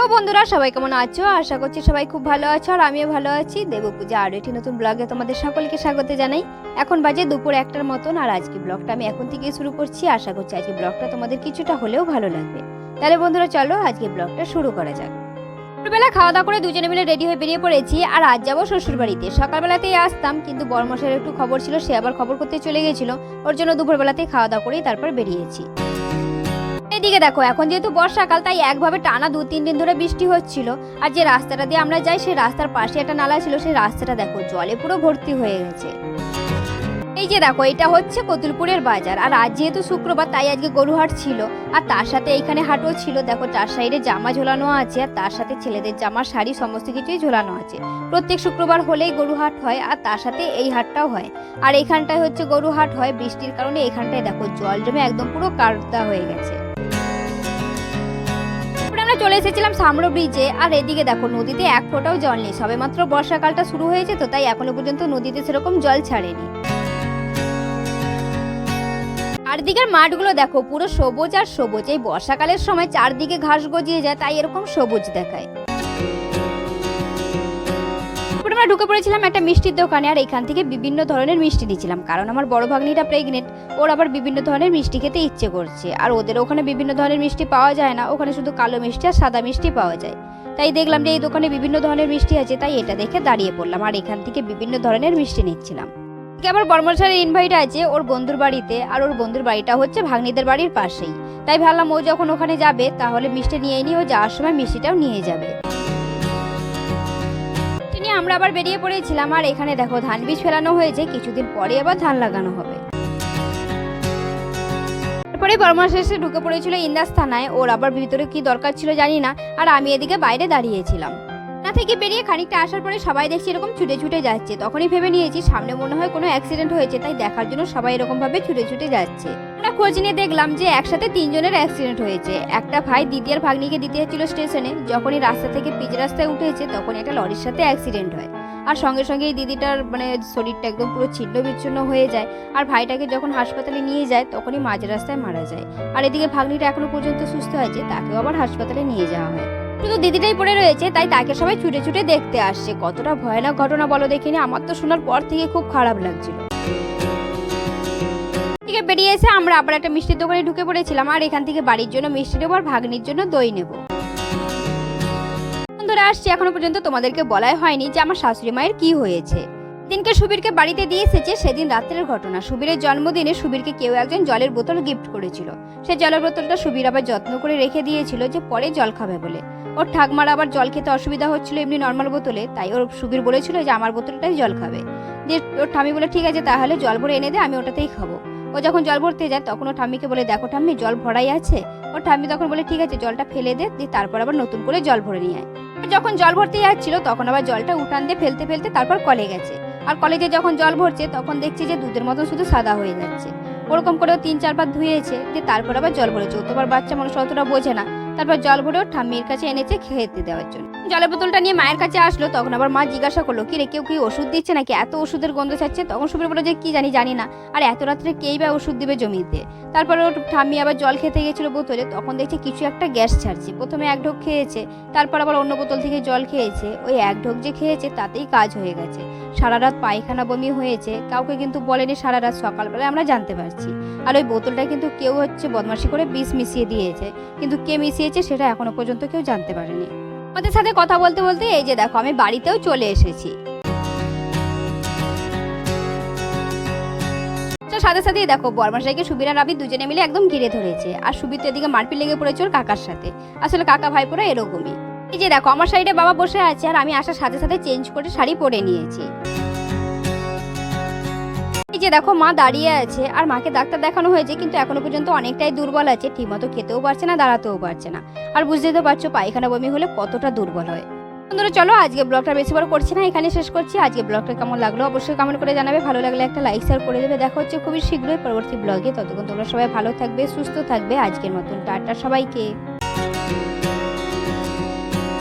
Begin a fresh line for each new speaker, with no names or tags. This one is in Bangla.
তো বন্ধুরা, সবাই কেমন আছো? আশা করছি সবাই খুব ভালো আছো আর আমিও ভালো আছি। দেবো পূজা আরও একটি নতুন ব্লগে তোমাদের সকলকে স্বাগত জানাই। এখন বাজে দুপুর একটার মতন আর আজকে ব্লগটা আমি এখন থেকেই শুরু করছি। আশা করছি আজকে ব্লগটা তোমাদের কিছুটা হলেও ভালো লাগবে। তাহলে বন্ধুরা, চলো আজকে ব্লগটা শুরু করা যাক। দুপুরবেলা খাওয়া দাওয়া করে দুজনে মিলে রেডি হয়ে বেরিয়ে পড়েছি আর আজ যাব শ্বশুর বাড়িতে সকালবেলাতেই আসতাম, কিন্তু বড়মশাইয়ের একটু খবর ছিল, সে আবার খবর করতে চলে গেছিল। ওর জন্য দুপুরবেলাতেই খাওয়া দাওয়া করেই তারপর বেরিয়েছি। এদিকে দেখো, এখন যেহেতু বর্ষাকাল, তাই একভাবে টানা দু, তিন দিন ধরে বৃষ্টি হচ্ছিল। আর যে রাস্তাটা দিয়ে আমরা যাই, সেই রাস্তার পাশে একটা নালা ছিল, সেই রাস্তাটা দেখো, জলে পুরো ভর্তি হয়ে গেছে। এই যে দেখো, এটা হচ্ছে কতুলপুরের বাজার। আর আজ যেহেতু শুক্রবার, তাই আজকে গরুহাট ছিল। আর তার সাথে এইখানে হাটও ছিল। দেখো, চার সাইডে জামা ঝোলানো আছে, আর তার সাথে ছেলেদের জামা, শাড়ি, সমস্ত কিছুই ঝোলানো আছে। প্রত্যেক শুক্রবার হলেই গরুহাট হয়, আর তার সাথে এই হাটটাও হয়। আর এইখানটায় হচ্ছে গরুহাট হয়, বৃষ্টির কারণে এখানটায় দেখো, জল জমে একদম পুরো কাদা হয়ে গেছে। চলে এসেছিলাম সামরো ব্রিজে আর এদিকে দেখো, নদীতে এক ফোঁটাও জল নেই। সবেমাত্র বর্ষাকালটা শুরু হয়েছে তো, তাই এখনও পর্যন্ত নদীতে সেরকম জল ছাড়েনি। চারদিকের মাঠগুলো দেখো, পুরো সবুজ আর সবুজ। এই বর্ষাকালের সময় চারদিকে ঘাস গজিয়ে যায়, তাই এরকম সবুজ দেখায়। আমরা ঢুকে পড়েছিলাম একটা মিষ্টির দোকানে আর এখান থেকে বিভিন্ন ধরনের মিষ্টি নিয়েছিলাম কারণ আমার বড় ভাগ্নিটা প্রেগনেন্ট ওর আবার বিভিন্ন ধরনের মিষ্টি খেতে ইচ্ছে করছে। আর ওদের ওখানে বিভিন্ন ধরনের মিষ্টি পাওয়া যায় না, ওখানে শুধু কালো মিষ্টি আর সাদা মিষ্টি পাওয়া যায়। তাই দেখলাম যে এই দোকানে বিভিন্ন ধরনের মিষ্টি আছে, তাই এটা দেখে দাঁড়িয়ে পড়লাম আর এখান থেকে বিভিন্ন ধরনের মিষ্টি নিচ্ছিলাম। এদিকে আবার বর্মশালের ইনভাইট আছে ওর বন্ধুর বাড়িতে, আর ওর বন্ধুর বাড়িটা হচ্ছে ভাগ্নিদের বাড়ির পাশেই। তাই ভাবলাম ও যখন ওখানে যাবে, তাহলে মিষ্টি নিয়ে নিয়ে ও যাওয়ার সময় মিষ্টিটাও নিয়ে যাবে। আমরা আবার বেরিয়ে পড়েছিলাম। আর এখানে দেখো, ধান বীজ ফেলানো হয়েছে। কিছুদিন পরে আবার ধান লাগানো হবে। তারপরে বর্মা শেষে ঢুকে পড়েছিল ইন্দাস থানায়। ওর আবার ভিতরে কি দরকার ছিল জানি না। আর আমি এদিকে বাইরে দাঁড়িয়েছিলাম। না থেকে বেরিয়ে খানিকটা আসার পরে সবাই দেখছি এরকম ছুটে ছুটে যাচ্ছে। তখনই ভেবে নিয়েছি, সামনে মনে হয় কোনো অ্যাক্সিডেন্ট হয়েছে, তাই দেখার জন্য সবাই এরকম ভাবে ছুটে ছুটে যাচ্ছে। আমরা খোঁজ নিয়ে দেখলাম যে একসাথে তিনজনের অ্যাক্সিডেন্ট হয়েছে। একটা ভাই দিদি আর ভাগ্নিকে দিতে যাচ্ছিল স্টেশনে। যখনই রাস্তা থেকে পিচ রাস্তায় উঠেছে তখন একটা লরির সাথে অ্যাক্সিডেন্ট হয়। আর সঙ্গে সঙ্গে এই দিদিটার মানে শরীরটা একদম পুরো ছিন্ন বিচ্ছিন্ন হয়ে যায়। আর ভাইটাকে যখন হাসপাতালে নিয়ে যায়, তখনই মাঝ রাস্তায় মারা যায়। আর এদিকে ভাগ্নিটা এখনও পর্যন্ত সুস্থ আছে, তাকেও আবার হাসপাতালে নিয়ে যাওয়া হয়। শুধু দিদিটাই পড়ে রয়েছে, তাই তাকে সবাই ছুটে ছুটে দেখতে আসছে। কতটা ভয়ানক ঘটনা বলো দেখিনি, আমার তো শোনার পর থেকে খুব খারাপ লাগছিল। থেকে বেরিয়ে এসে আমরা আবার একটা মিষ্টির দোকানে ঢুকে পড়েছিলাম, আর এখান থেকে বাড়ির জন্য মিষ্টি নেব আর ভাগ্নির জন্য দই নেব। ধরে আসছি এখনও পর্যন্ত, তোমাদেরকে বলাই হয়নি যে আমার শাশুড়ি মায়ের কি হয়েছে। দিনকে সুবীরকে বাড়িতে দিয়ে এসেছে, সেদিন রাত্রের ঘটনা। সুবীরের জন্মদিনে সুবীরকে কেউ একজন জলের বোতল গিফট করেছিল। সে জলের বোতলটা সুবীর আবার যত্ন করে রেখে দিয়েছিল যে পরে জল খাবে বলে। ওর ঠাকমার আবার জল খেতে অসুবিধা হচ্ছিল এমনি নর্মাল বোতলে, তাই ওর সুবীর বলেছিল যে আমার বোতলটাই জল খাবে। দিয়ে ওর ঠামি বলে, ঠিক আছে, তাহলে জল ভরে এনে দে, আমি ওটাতেই খাব। ও যখন জল ভরতে যায়, তখন ও ঠাম্মিকে বলে, দেখো ঠাম্মি, জল ভরাই আছে। ও ঠাম্মি তখন বলে, ঠিক আছে, জলটা ফেলে দে, দিয়ে তারপর আবার নতুন করে জল ভরে নিয়ে আয়। যখন জল ভরতে যাচ্ছিল, তখন আবার জলটা উঠান দিয়ে ফেলতে ফেলতে তারপর কলে গেছে। আর কলেজে যখন জল ভরছে, তখন দেখছি যে দুধের মতো শুধু সাদা হয়ে যাচ্ছে। ওরকম করেও তিন চারবার ধুয়েছে, দিয়ে তারপর আবার জল ভরেছে। অতবার বাচ্চা মানুষ অতটা বোঝে না। তারপর জল ভরেও ঠাম্মির কাছে এনেছে খেতে দেওয়ার জন্য। জলের বোতলটা নিয়ে মায়ের কাছে আসলো, তখন আবার মা জিজ্ঞাসা করল কি রে কেউ কি ওষুধ দিচ্ছে নাকি? এত ওষুধের গন্ধ ছাড়ছে? তখন সুবীর বলে যে কি জানি জানি না। আর, এত রাত্রে কেই বা ওষুধ দিবে জমিতে? তারপরে ওর ঠাম্মি আবার জল খেতে গেছিল বোতলে, তখন দেখছে কিছু একটা গ্যাস ছাড়ছে। প্রথমে এক ঢোক খেয়েছে, তারপর আবার অন্য বোতল থেকে জল খেয়েছে। ওই এক ঢোক যে খেয়েছে, তাতেই কাজ হয়ে গেছে। সারা রাত পায়খানা বমি হয়েছে, কাউকে কিন্তু বলেনি সারা রাত সকালবেলায় আমরা জানতে পারছি। আর ওই বোতলটা কিন্তু কেউ হচ্ছে বদমাশি করে বিষ মিশিয়ে দিয়েছে। কিন্তু কে মিশিয়েছে, সেটা এখনও পর্যন্ত কেউ জানতে পারেনি। আমাদের সাথে কথা বলতে বলতে এই যে দেখো, আমি বাড়িতেও চলে এসেছি। সাথে সাথেই দেখো, বর্মাশাইকে সুবির আর আবি দুজনে মিলে একদম ঘিরে ধরেছে। আর সুবির তো এদিকে মারপিট লেগে পড়েছে ওর কাকার সাথে। আসলে কাকা ভাই ভাইপোরা এরকমই। এই যে দেখো, আমার সাইডে বাবা বসে আছে আর আমি আসার সাথে সাথে চেঞ্জ করে শাড়ি পরে নিয়েছি। এই যে দেখো মা দাঁড়িয়ে আছে, আর মাকে ডাক্তার দেখানো হয়েছে, কিন্তু এখনও পর্যন্ত অনেকটাই দুর্বল আছে। ঠিকমতো খেতেও পারছে না, দাঁড়াতেও পারছে না। আর বুঝতে তো পারছ, পায়খানা বমি হলে কতটা দুর্বল হয়। বন্ধুরা, চলো আজকে ব্লগটা বেশি বড় করছি না, এখানে শেষ করছি। আজকে ব্লগটা কেমন লাগল অবশ্যই কমেন্ট করে জানাবে। ভালো লাগলে একটা লাইক শেয়ার করে দেবে। দেখা হচ্ছে খুবই শীঘ্রই পরবর্তী ব্লগে। ততক্ষণ তোমরা সবাই ভালো থাকবে, সুস্থ থাকবে। আজকের মতন, টাটা সবাইকে।